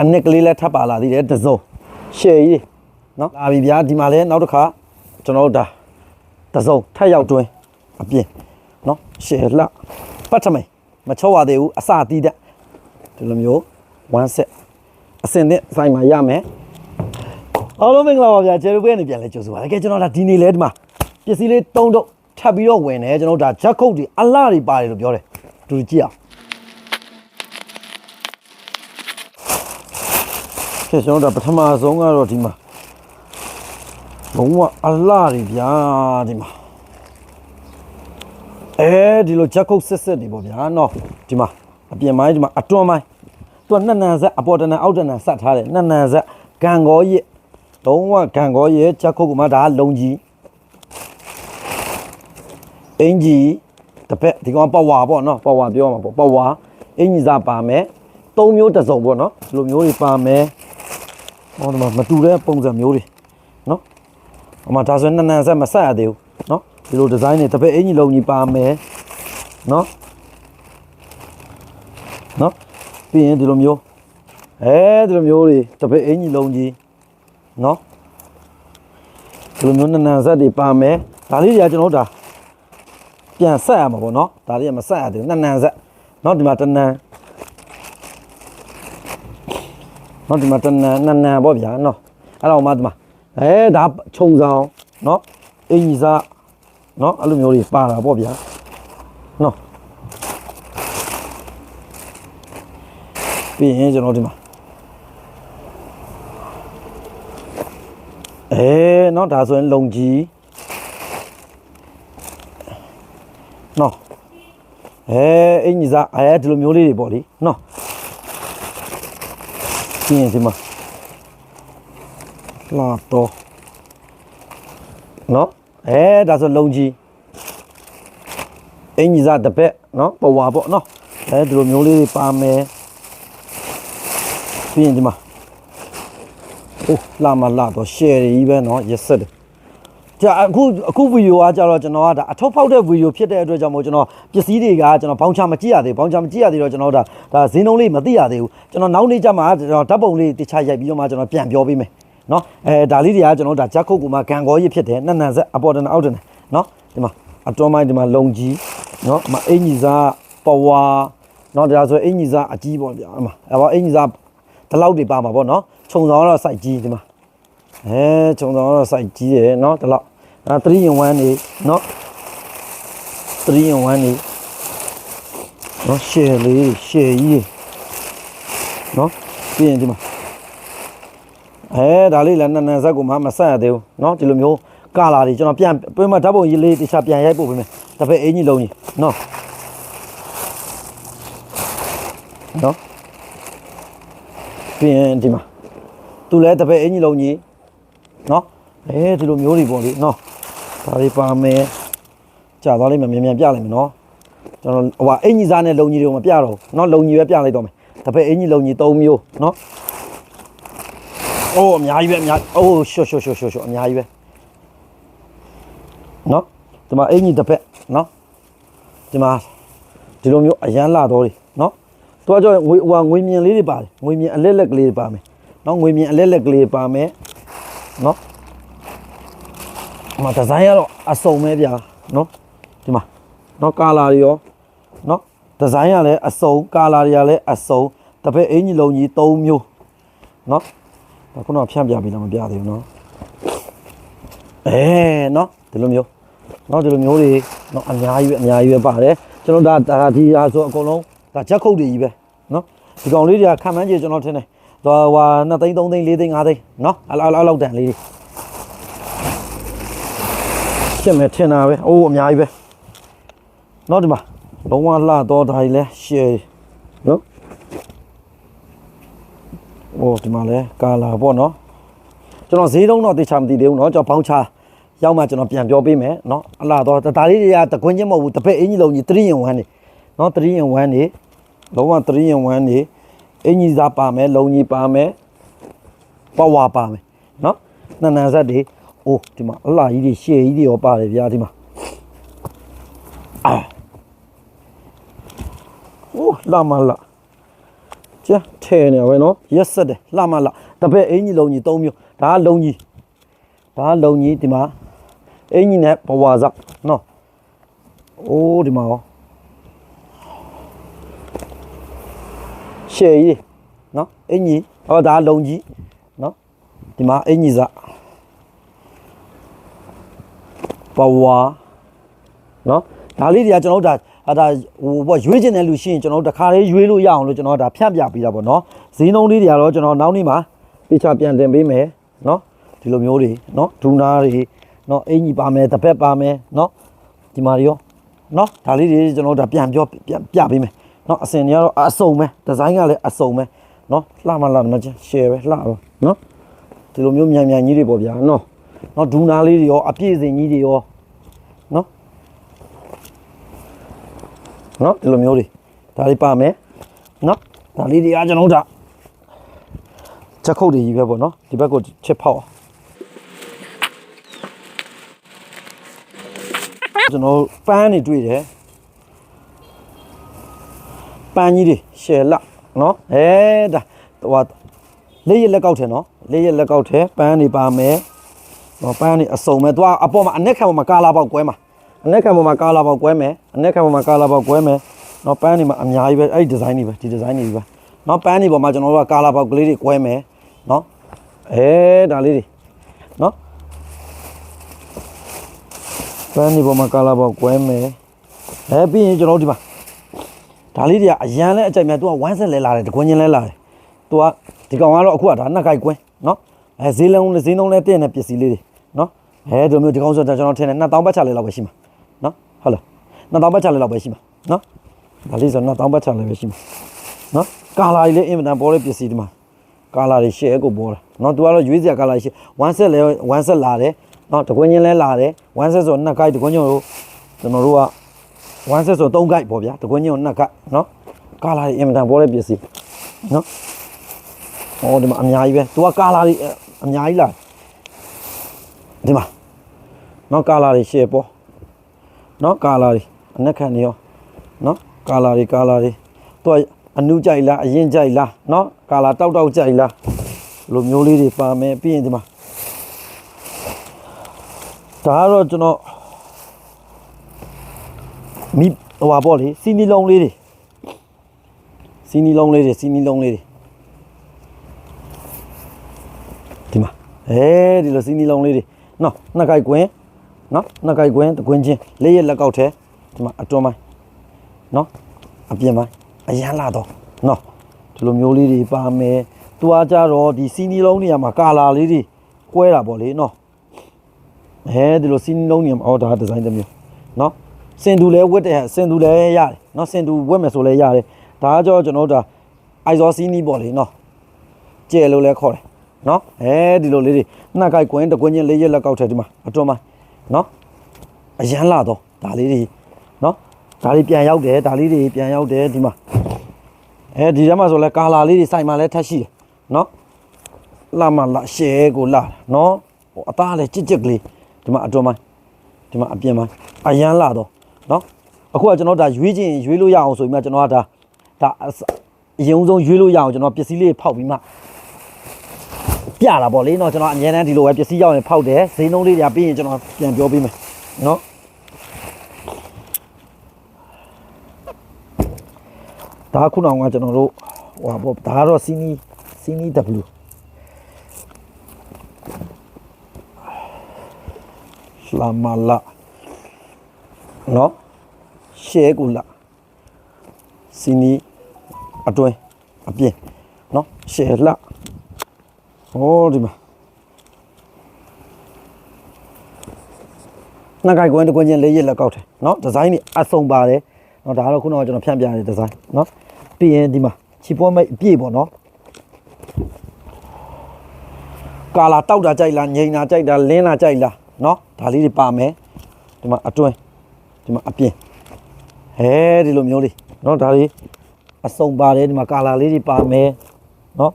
အနစ်ကလေးလည်းထပ်ပါလာသေးတယ်တစ်စုံရှယ်ကြီးနော်လာပြီဗျာဒီမှာလည်းနောက်တစ်ခါကျွန်တော်တို့ဒါတစ်စုံထပ်ရောက်တွင်းအပြင်နော်ရှယ်လှပတ်ထမိန်မချော့ရသေးဘူးအစတီးတဲ့ဒီလိုမျိုး1 set အစင်နဲ့ဆိုင်မှာရမယ်အားလုံးမင်္ဂလာပါဗျာကျေရပွဲနေပြန်လဲကြိုဆိုပါတကယ်ကျွန်တော်ဒါဒီနေ့လဲဒီမှာပစ္စည်းလေးတုံးတော့ထပ်ပြီးတော့ဝင်တယ်ကျွန်တော်တို့ဒါဂျက်ခုတ်တွေအလှတွေပါတယ်လို့ပြောတယ်တူကြည့်အောင် ကဲကျွန်တော်တို့ပထမဆုံးကတော့ဒီမှာဘုံကအလှတွေဗျာဒီမှာအဲဒီလိုချက်ခုတ်ဆက်ဆက်တွေပေါ့ဗျာနော်ဒီမှာအပြင်မိုင်းဒီမှာအတွန်းမိုင်းသူကနှစ်နန်ဆက်အပေါ်တနန်အောက်တနန်ဆက်ထားတယ်နှစ်နန်ဆက်ဂံကောရစ်လုံးဝဂံကောရစ်ချက်ခုတ်ကမှဒါကလုံကြီးအင်ကြီးတစ်ဖက်ဒီကောင်ပဝါပေါ့နော်ပဝါပြောမှာပေါ့ပဝါအင်ကြီးစားပါမယ်သုံးမျိုးတစ်စုံပေါ့နော်ဒီလိုမျိုးတွေပါမယ် ဟောဒီမှာမတူတဲ့ပုံစံမျိုးတွေနော်ဟိုမှာဒါဆိုရင်နှစ်နန်ဆက်မဆက်ရသေးဘူးနော်ဒီလိုဒီဇိုင်းတွေတစ်ပည့်အင်ကြီးလုံးကြီးပါမယ်နော်နော်ပြီးရင်ဒီလိုမျိုးအဲဒီလိုမျိုးတွေတစ်ပည့်အင်ကြီးလုံးကြီးနော်ဒီလိုမျိုးနှစ်နန်ဆက်တွေပါမယ်ဒါလေးတွေကကျွန်တော်တို့ဒါပြန်ဆက်ရမှာပေါ့နော်ဒါလေးကမဆက်ရသေးဘူးနှစ်နန်ဆက်နော်ဒီမှာတစ်နန် နော်ဒီမှာတနန်နန်နန်ပေါ့ဗျာနော်အဲ့တော့မှဒီမှာအဲဒါခြုံဆောင်နော်အင်ကြီးစားနော်အဲ့လိုမျိုးတွေပါတာပေါ့ဗျာနော်ပြီးရင်ကျွန်တော်ဒီမှာအဲနော်ဒါဆိုရင်လုံကြီးနော်အဲအင်ကြီးစားအဲဒီလိုမျိုးလေးတွေပေါ့လေနော် ပြင်းဒီမှာလာတော့နော်အဲဒါဆိုလုံကြီးအင်ကြီးစားတစ်ပက်နော်ပဝါပေါ့နော်အဲဒီလိုမျိုးလေးတွေပါမယ်ပြင်းဒီမှာအိုးလာမလာတော့ share ကြီးပဲနော် yes sir ကြာ အခုအခုဗီဒီယိုကကြတော့ကျွန်တော်ကဒါအထောက်ဖောက်တဲ့ဗီဒီယိုဖြစ်တဲ့အတွက်ကြောင့်မို့ကျွန်တော်ပစ္စည်းတွေကကျွန်တော်ဘောင်းချမကြည့်ရသေးဘူးဘောင်းချမကြည့်ရသေးတော့ကျွန်တော်ဒါဒါဈေးနှုန်းလေးမသိရသေးဘူးကျွန်တော်နောက်နေ့ကျမှကျွန်တော်ဓာတ်ပုံလေးတခြားရိုက်ပြီးတော့မှကျွန်တော်ပြန်ပြောပေးမယ်နော်အဲဒါလေးတွေကကျွန်တော်ဒါဂျက်ခုတ်ကူမှာဂန်ကောရစ်ဖြစ်တယ်နှစ်နန်ဆက်အပေါ်တန်အောက်တန်နော်ဒီမှာအတွန်းမိုင်းဒီမှာလုံကြီးနော်အမအင်ကြီးစားပဝါနော်ဒါဆိုအင်ကြီးစားအကြီးပေါ့ဗျာအမအဲပါအင်ကြီးစားဒီလောက်တွေပါမှာပေါ့နော်ခြုံဆောင်တော့စိုက်ကြီးဒီမှာအဲခြုံဆောင်တော့စိုက်ကြီးရယ်နော်ဒီလောက် ဒါ3 in 1နေเนาะ3 in 1နေเนาะ share လေး share ကြီးเนาะပြီးရင်ဒီမှာအဲဒါလေးလည်းနန်းနန်းဇက်ကိုမှမဆက်ရသေးဘူးเนาะဒီလိုမျိုးကာလာတွေကျွန်တော်ပြန်ပြမဓာတ်ပုံကြီးလေးတခြားပြန်ရိုက်ပို့ပေးမယ်တစ်ဖက်အင်းကြီးလုံးကြီးเนาะเนาะပြီးရင်ဒီမှာသူလည်းတစ်ဖက်အင်းကြီးလုံးကြီးเนาะအဲဒီလိုမျိုးတွေပေါ့လေเนาะ ဒါလေးပါမယ်ကြာသွားလိမ့်မယ်မြန်မြန်ပြလိုက်မယ်နော်ကျွန်တော်ဟိုအင်ကြီးစားနဲ့လုံကြီးတွေမပြတော့ဘူးနော်လုံကြီးပဲပြလိုက်တော့မယ်တပည့်အင်ကြီးလုံကြီး၃မျိုးနော်အိုးအများကြီးပဲအများအိုးရှော့ရှော့ရှော့ရှော့ရှော့အများကြီးပဲနော်ဒီမှာအင်ကြီးတပည့်နော်ဒီမှာဒီလိုမျိုးအရန်လာတော့တွေနော်သူကကြောငွေဟိုငွေမြင်လေးတွေပါတယ်ငွေမြင်အလက်လက်ကလေးတွေပါမယ်နော်ငွေမြင်အလက်လက်ကလေးပါမယ်နော် ဒီမှာဒီဇိုင်းကတော့အစုံပဲဗျာနော်ဒီမှာနော်ကာလာတွေရောနော်ဒီဇိုင်းကလည်းအစုံကာလာတွေကလည်းအစုံတစ်ဖက်အင်ကြီးလုံးကြီး၃မျိုးနော်ဒါခုနကဖြန့်ပြပြီးတော့မပြသေးဘူးနော်အဲနော်ဒီလိုမျိုးနော်ဒီလိုမျိုးတွေနော်အများကြီးပဲအများကြီးပဲပါတယ်ကျွန်တော်ဒါဒါဒီဟာဆိုအကုန်လုံးဒါချက်ခုတ်တွေကြီးပဲနော်ဒီကောင်လေးတွေကခံမှန်းကြည့်ကျွန်တော်ထင်တယ်သွားဟွာ2သိန်း3သိန်း4သိန်း5သိန်းနော်အဲ့လောက်အဲ့လောက်တန်လေးတွေ ဖြစ်မယ်ထင်တာပဲအိုးအများကြီးပဲနောက်ဒီမှာလုံးဝလှတော့ဒါကြီးလဲရှယ်နော်အိုးဒီမှာလဲကာလာပေါ့နော်ကျွန်တော်ဈေးတုံးတော့တေချာမသိသေးဘူးเนาะကျွန်တော်ဘောင်းချရောက်မှကျွန်တော်ပြန်ပြောပေးမယ်เนาะအလားတော့ဒါလေးတွေကတကွင်းချင်းမဟုတ်ဘူးတစ်ဖက်အင်ကြီးလုံးကြီး3 in 1နေเนาะ3 in 1နေလုံးဝ3 in 1နေအင်ကြီးစားပါမယ်လုံကြီးပါမယ်ပဝါပါမယ်เนาะနန်းနန်းဆက်တွေ အိုးဒီမှာအလှကြီးတွေရှည်ကြီးတွေရောပါတယ်ဗျာဒီမှာအာအိုးလာမလာကျထဲနေပဲနော်ရက်ဆက်တယ်လှမလှတပည့်အင်ကြီးလုံးကြီး၃မျိုးဒါကလုံးကြီးဒါကလုံးကြီးဒီမှာအင်ကြီးနဲ့ဘဝဇက်နော်အိုးဒီမှာရောရှယ်ကြီးနော်အင်ကြီးဟောဒါကလုံးကြီးနော်ဒီမှာအင်ကြီးဇ က်ဘဝနော်ဒါလေးတွေကကျွန်တော်တို့ဒါအဲဒါဟိုဘောရွေးကျင်တဲ့လူရှိရင်ကျွန်တော်တို့တခါလေးရွေးလို့ရအောင်လို့ကျွန်တော်တို့ဒါဖြန့်ပြပေးတာပေါ့နော်ဈေးနှုန်းလေးတွေကတော့ကျွန်တော်နောက်နေ့မှာပြချပြန်တင်ပေးမယ်နော်ဒီလိုမျိုးတွေနော်ဒူနာတွေနော်အင်ကြီးပါမယ်တပက်ပါမယ်နော်ဒီမှာတွေရောနော်ဒါလေးတွေကျွန်တော်တို့ဒါပြန်ပြောပြန်ပြပေးမယ်နော်အစင်တွေကတော့အစုံပဲဒီဇိုင်းကလည်းအစုံပဲနော်လှမလှမနော်ချင်း share ပဲလှပါနော်ဒီလိုမျိုးမြန်မြန်ကြီးတွေပေါ့ဗျာနော် နော်ဒူနာလေးတွေရောအပြည့်စင်ကြီးတွေရောနော်နော်ဒီလိုမျိုးတွေဒါလေးပါမယ်နော်ဒါလေးတွေကကျွန်တော်တို့ဒါချက်ခုတ်တွေကြီးပဲပေါ့နော်ဒီဘက်ကိုချက်ဖောက်အောင်ကျွန်တော်ပန်းနေတွေ့တယ်ပန်းကြီးတွေရှယ်လက်နော်အဲဒါဟိုလေးရလက်ကောက်တယ်နော်လေးရလက်ကောက်တယ်ပန်းနေပါမယ် နော်ပန်းနေအစုံမဲ့သူကအပေါ်မှာအနက်ခံပေါ်မှာကာလာပေါက်ကွဲမှာအနက်ခံပေါ်မှာကာလာပေါက်ကွဲမယ်အနက်ခံပေါ်မှာကာလာပေါက်ကွဲမယ်နော်ပန်းတွေမှာအများကြီးပဲအဲ့ဒီဒီဇိုင်းတွေပဲဒီဒီဇိုင်းတွေပဲနော်ပန်းတွေပေါ်မှာကျွန်တော်တို့ကကာလာပေါက်ကလေးတွေကွဲမယ်နော်အဲဒါလေးတွေနော်ပန်းတွေပေါ်မှာကာလာပေါက်ကွဲမယ်အဲပြီးရင်ကျွန်တော်တို့ဒီမှာဒါလေးတွေကအရန်လဲအကြိုက်များသူကဝမ်းဆက်လဲလာတယ်တကွင်းချင်းလဲလာတယ်သူကဒီကောင်ကတော့အခုကဒါနှစ်ကိုက်ကွင်းနော်အဲဈေးလုံးဈေးလုံးလဲတည့်နေပစ္စည်းလေးတွေနော် အဲဒီလိုမျိုးဒီကောင်ဆိုတော့ကျွန်တော်ထင်တယ်2000ပတ်ချလဲလောက်ပဲရှိမှာနော်ဟုတ်လားနှစ်တောင်းပတ်ချလေးလောက်ပဲရှိမှာနော်ဒါလေးဆိုနှစ်တောင်းပတ်ချလေးပဲရှိမှာနော်ကာလာကြီးလေးအင်မတန်ပေါ်တဲ့ပစ္စည်းဒီမှာကာလာတွေရှယ်ကိုပေါ်တာနော်သူကတော့ရွေးစရာကာလာရှိ1 set လဲ1 set လာတယ်နော်တကွင်းချင်းလဲလာတယ်1 set ဆိုနှစ်ကိုက်တကွင်းချင်းတို့ကျွန်တော်တို့က1 set ဆို3ကိုက်ပေါ့ဗျာတကွင်းချင်းကိုနှစ်ကိုက်နော်ကာလာတွေအင်မတန်ပေါ်တဲ့ပစ္စည်းနော်ဟောဒီမှာအများကြီးပဲသူကကာလာတွေအများကြီးလာဒီမှာ နော်ကာလာတွေရှယ်ပေါ်နော်ကာလာတွေအနက်ခံနေရောနော်ကာလာတွေကာလာတွေသူကအနုကြိုက်လားအရင်ကြိုက်လားနော်ကာလာတောက်တောက်ကြိုက်လားလိုမျိုးလေးတွေပါမယ်ပြီးရင်ဒီမှာဒါကတော့ကျွန်တော်မိဟိုပါပေါ့လေစီနီလုံးလေးတွေစီနီလုံးလေးတွေစီနီလုံးလေးတွေဒီမှာအဲဒီလိုစီနီလုံးလေးတွေနော်နှစ်ကိုက်ကွင်း နော်နှစ်ကိုက်ကွင်းတကွင်းချင်းလေးရက်လက်ကောက်ထဲဒီမှာအတွန်းပိုင်းနော်အပြင်ပိုင်းအရန်လာတော့နော်ဒီလိုမျိုးလေးတွေပါမယ်သူအားကြတော့ဒီစီနီလုံးနေရာမှာကာလာလေးတွေကွဲတာပေါ့လေနော်အဲဒီလိုစီနီလုံးနေရာမှာအော်ဒါဒီဇိုင်းတစ်မျိုးနော်စင်တူလဲဝတ်တဲ့စင်တူလဲရတယ်နော်စင်တူဝတ်မယ်ဆိုလဲရတယ်ဒါကကြောကျွန်တော်တို့ဒါအိုက်ဇောစီနီပေါ့လေနော်ကျဲလို့လဲခေါ်တယ်နော်အဲဒီလိုလေးတွေနှစ်ကိုက်ကွင်းတကွင်းချင်းလေးရက်လက်ကောက်ထဲဒီမှာအတွန်းပိုင်း နော်အရန်လာတော့ဒါလေးတွေနော်ဒါလေးပြန်ရောက်တယ်ဒါလေးတွေပြန်ရောက်တယ်ဒီမှာအဲဒီထဲမှာဆိုလဲကာလာလေးတွေစိုက်မှာလဲထက်ရှိတယ်နော်လာမလာရှဲကိုလာနော်ဟိုအသားလဲကြစ်ကြစ်ကလေးဒီမှာအတွန်းပိုင်းဒီမှာအပြင်ပိုင်းအရန်လာတော့နော်အခုကကျွန်တော်ဒါရွေးခြင်းရွေးလို့ရအောင်ဆိုပြီးမှကျွန်တော်ကဒါဒါအရင်ဆုံးရွေးလို့ရအောင်ကျွန်တော်ပစ္စည်းလေးဖောက်ပြီးမှ ပြတာပေါ့လေနော်ကျွန်တော်အများတန်းဒီလိုပဲပစ္စည်းရောက်ရင်ဖောက်တယ်ဈေးနှုန်းလေးတွေပြီးရင်ကျွန်တော်ပြန်ပြောပေးမယ်နော်ဒါခုနောင်ကကျွန်တော်တို့ဟိုပေါ့ဒါကတော့စီနီစီနီ W လာမလာနော်ရှဲကူလာစီနီအတွင်းအပြင်နော်ရှဲလာ ဟောဒီမှာနှစ်ကိုက်ကွင်းတစ်ကွင်းချင်းလေးရက်လက်ကောက်တယ်เนาะဒီဇိုင်းนี่အဆုံပါတယ်เนาะဒါကတော့ခုနကကျွန်တော်ဖြန့်ပြတဲ့ဒီဇိုင်းเนาะပြီးရင်ဒီမှာချီပေါ်မိတ်အပြည့်ပေါ့เนาะကာလာတောက်တာကြိုက်လားငိန်တာကြိုက်တာလင်းတာကြိုက်လားเนาะဒါလေးတွေပါမယ်ဒီမှာအတွင်းဒီမှာအပြင်ဟဲဒီလိုမျိုးလေးเนาะဒါလေးအဆုံပါတယ်ဒီမှာကာလာလေးတွေပါမယ်เนาะ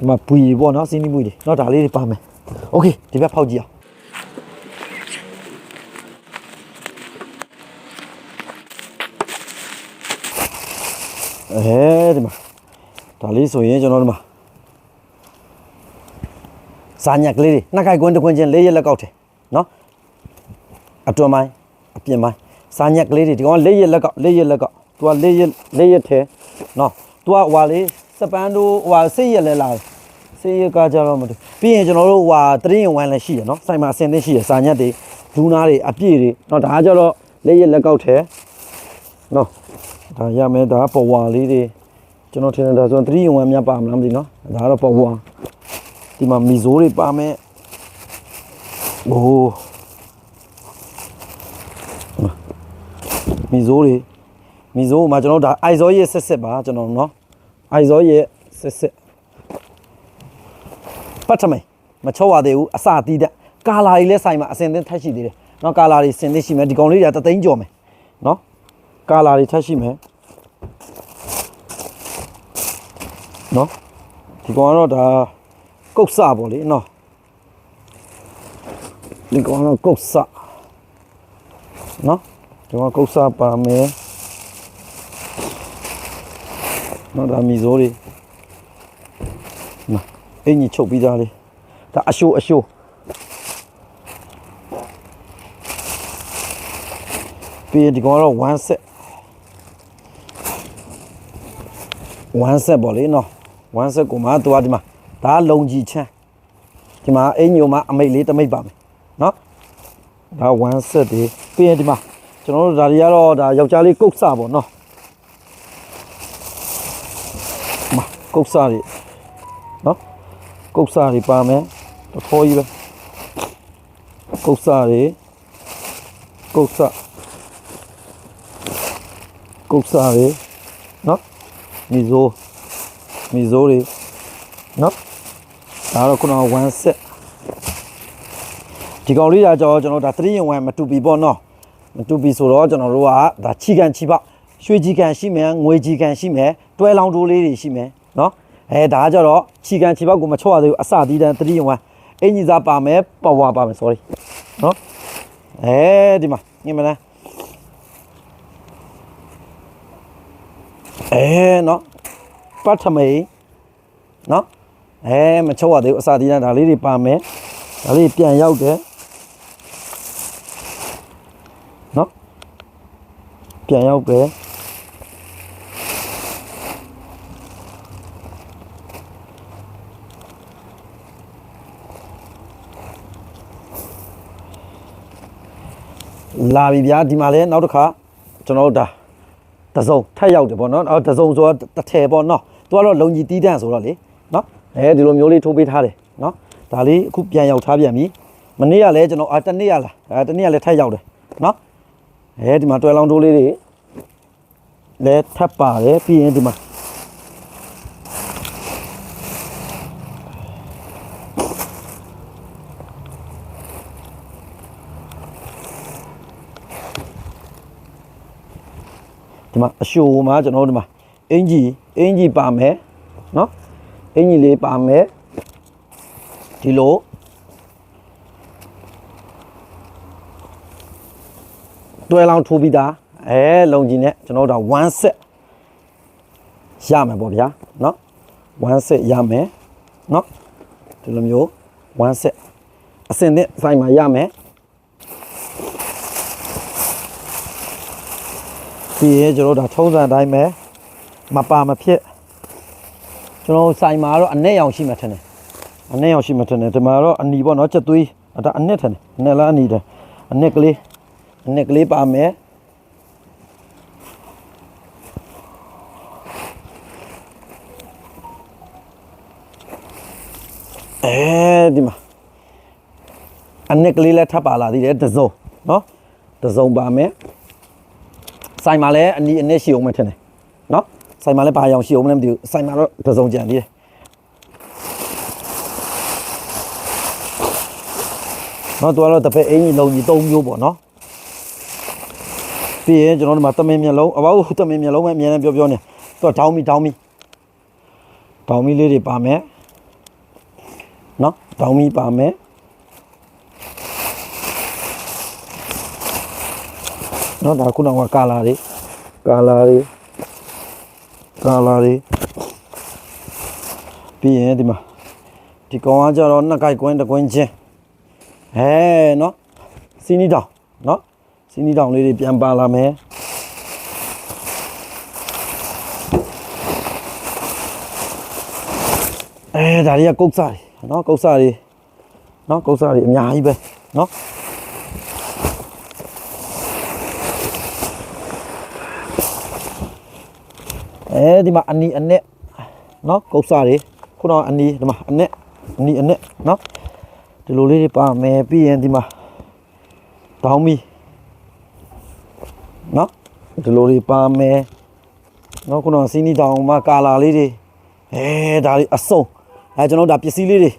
ဒီမှာပွီပေါ့နော်စီးနီးပွီတွေเนาะဒါလေးတွေပါမယ်โอเคဒီဘက်ဖောက်ကြည့်အောင်အဲဒီမှာ ဒါလေးဆိုရင်ကျွန်တော်တို့မှာစာညက်ကလေးတွေနှစ်ခိုက်ကွင်းတစ်ကွင်းချင်းလေးရက်လက်ကောက်တယ်နော်အတွန်းပိုင်းအပြင်ပိုင်းစာညက်ကလေးတွေဒီကောင်ကလေးရက်လက်ကောက်လေးရက်လက်ကောက်သူကလေးရက်လေးရက်ထဲနော်သူကဟွာလေးစပန်တို့ဟွာစိတ်ရက်လဲလာတယ် စိတ်ရက်ကကြတော့မတူပြီးရင်ကျွန်တော်တို့ဟွာတရင်ဝမ်လည်းရှိရနော်စိုင်မှာအစင်သင်းရှိရစာညက်တွေဒူးနာတွေအပြည့်တွေနော်ဒါကကြတော့လေးရက်လက်ကောက်ထဲနော်ဒါရမယ်ဒါပေါ်ဝါလေးတွေကျွန်တော်ထင်တယ်ဒါဆိုရင်3 in 1မြတ်ပါမလားမသိနော်ဒါကတော့ပေါ်ပွားဒီမှာမီဇိုးတွေပါမယ်โอ้မီဇိုးတွေမီဇိုးမှာကျွန်တော်ဒါအိုက်ဇောရဲ့ဆက်ဆက်ပါကျွန်တော်နော်အိုက်ဇောရဲ့ဆက်ဆက် ပတ်ထမိန်မချော့ရသေးဘူးအစတီးတဲ့ကာလာကြီးလဲဆိုင်မှာအစင်သင်းထက်ရှိသေးတယ်နော်ကာလာကြီးစင်သင်းရှိမယ်ဒီကောင်လေးတွေကတသိန်းကျော်မယ်နော်ကာလာကြီးထက်ရှိမယ်နော်ဒီကောင်ကတော့ဒါကုတ်စပေါ့လေနော်ဒီကောင်ကတော့ကုတ်စနော်ဒီကောင်ကကုတ်စပါမယ်နော်ဒါမီဇိုးတွေနော် အင်ကြီးချုပ်ပြီးသားလေဒါအရှိုးအရှိုးပြီးရင်ဒီကောင်ကတော့1 set 1 set ပေါ့လေနော်1 set ကိုမှသူကဒီမှာဒါလုံကြီးချမ်းဒီမှာအင်ညိုမှာအမိတ်လေးတစ်မိတ်ပါမယ်နော်ဒါ1 set ဒီပြီးရင်ဒီမှာကျွန်တော်တို့ဒါတွေကတော့ဒါယောက်ျားလေးကုတ်စပေါ့နော်ဒီမှာကုတ်စတွေနော် ကုတ်စတွေပါမယ်တစ်ခေါ်ကြီးပဲကုတ်စတွေကုတ်စကုတ်စတွေနော်မီဇိုမီဇိုတွေနော်ဒါတော့ခုနက1 set ဒီကောင်လေးကကြောကျွန်တော်ဒါ3ရင်1မတူပြီပေါ့နော်မတူပြီဆိုတော့ကျွန်တော်တို့ကဒါချီကန်ချီပေါက်ရွှေချီကန်ရှိမယ်ငွေချီကန်ရှိမယ်တွဲလောင်းတိုးလေးတွေရှိမယ်နော် အဲဒါကကြတော့ချီကန်ချီပေါက်ကိုမချော့ရသေးဘူးအစတီးတန်း3ရင်1အင်ကြီးစားပါမယ်ပါဝါပါမယ် sorry နော်အဲဒီမှာညင်မလားအဲနော်ပတ်ထမိန်နော်အဲမချော့ရသေးဘူးအစာတီးတန်းဒါလေးတွေပါမယ်ဒါလေးပြန်ရောက်တယ်နော်ပြန်ရောက်တ လာပြီဗျာဒီမှာလဲနောက်တစ်ခါကျွန်တော်တို့ဒါတစုံထက်ရောက်တယ်ပေါ့နော်အော်တစုံဆိုတော့တစ်ထည်ပေါ့နော်သူကတော့လုံကြီးတီးတန့်ဆိုတော့လေနော်အဲဒီလိုမျိုးလေးထိုးပေးထားတယ်နော်ဒါလေးအခုပြန်ရောက်ထားပြန်ပြီမနေ့ကလည်းကျွန်တော်အာတစ်နေ့ရလားအဲတစ်နေ့ကလည်းထက်ရောက်တယ်နော်အဲဒီမှာတွဲလောင်းထိုးလေးတွေလည်းထပ်ပါတယ်ပြီးရင်ဒီမှာ ဒီမှာအရှိုမှာကျွန်တော်တို့ဒီမှာအင်ဂျီအင်ဂျီပါမယ်နော်အင်ဂျီလေးပါမယ်ဒီလိုတွဲလောင်းထိုးပြီးသားအဲလုံကြီးနဲ့ကျွန်တော်တို့ဒါ1 set ရမယ်ပေါ့ဗျာနော်1 set ရမယ်နော်ဒီလိုမျိုး1 set အစင်နဲ့ဆိုင်မှာရမယ် ပြီးရင်ကျွန်တော်တို့ဒါထုံးစံအတိုင်းပဲမပါမဖြစ်ကျွန်တော်တို့ဆိုင်မှာတော့အနဲ့ရောင်ရှိမှထင်တယ်အနဲ့ရောင်ရှိမှထင်တယ်ဒီမှာတော့အနီပေါ့နော်ချက်သွေးဒါအနဲ့ထင်တယ်အနဲ့လားအနီတယ်အနဲ့ကလေးအနဲ့ကလေးပါမယ်အဲဒီမှာအနက်ကလေးလည်းထပ်ပါလာသေးတယ်တစ်စုံเนาะတစ်စုံပါမယ် ဆိုင်မှာလည်းအနီအနစ်ရှိအောင်မထင်တယ်နော်ဆိုင်မှာလည်းဘာအောင်ရှိအောင်မလဲမသိဘူးဆိုင်မှာတော့ပစုံကြံသေးတယ်နော်သူကတော့တပည့်အင်ကြီးလုံးကြီး၃မျိုးပေါ့နော်ပြီးရင်ကျွန်တော်တို့မှာတမင်မျက်လုံးအဘောက်တမင်မျက်လုံးပဲအများနဲ့ပြောပြောနေသူကဒေါင်းမီဒေါင်းမီဒေါင်းမီလေးတွေပါမယ်နော်ဒေါင်းမီပါမယ် နော်ဒါခုနကကာလာတွေကာလာတွေကာလာတွေပြီးရင်ဒီမှာဒီကောင်ကကြတော့နှစ်ကိုက်ကွင်းတစ်ကွင်းချင်းအဲနော်စီနီတောင်နော်စီနီတောင်လေးတွေပြန်ပါလာမယ်အဲဒါတွေကကုတ်စားတွေနော်ကုတ်စားတွေနော်ကုတ်စားတွေအများကြီးပဲနော် အဲဒီမှာအနီအနဲ့နော်ကုတ်စားတွေခုနကအနီဒီမှာအနဲ့အနီအနဲ့နော်ဒီလိုလေးတွေပါမယ်ပြီးရင်ဒီမှာတောင်းမီနော်ဒီလိုလေးပါမယ်နော်ခုနကစီနီတောင်မှာကာလာလေးတွေအဲဒါလေးအစုံအဲကျွန်တော်တို့ဒါပစ္စည်းလေးတွေ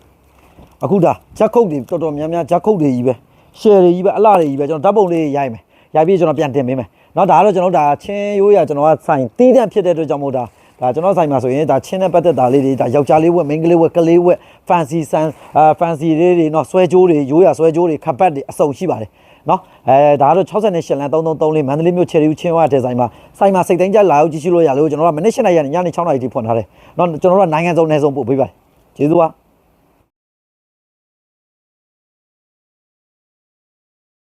အခုဒါဂျက်ခုတ်တွေတော်တော်များများဂျက်ခုတ်တွေကြီးပဲရှယ်တွေကြီးပဲအလှတွေကြီးပဲကျွန်တော်ဓာတ်ပုံလေးရိုက်မယ်ရိုက်ပြီးကျွန်တော်ပြန်တင်ပေးမယ် เนาะဒါကတော့ကျွန်တော်ဒါချင်းရိုးရကျွန်တော်ကဆိုင်တီးတန့်ဖြစ်တဲ့အတွက်ကြောင့်မို့ဒါဒါကျွန်တော်ဆိုင်မှာဆိုရင်ဒါချင်းနဲ့ပတ်သက်တာလေးတွေဒါယောက်ျားလေးဝက်မိန်းကလေးဝက်ကလေးဝက် fancy ဆန်အာ fancy လေးတွေเนาะဆွဲကြိုးတွေရိုးရဆွဲကြိုးတွေခပ်ပတ်တွေအစုံရှိပါတယ်เนาะအဲဒါကတော့68လမ်း333လေးမန္တလေးမြို့ချယ်ရီဦးချင်းဝါတဲ့ဆိုင်မှာဆိုင်မှာစိတ်တိုင်းကြလာရောက်ကြည့်ရှုလို့ရလို့ကျွန်တော်ကမနေ့7နာရီကနေညနေ6နာရီထိဖွင့်ထားတယ်เนาะကျွန်တော်တို့ကနိုင်ငံစုံနယ်စုံပို့ပေးပါတယ်ကျေးဇူးပါ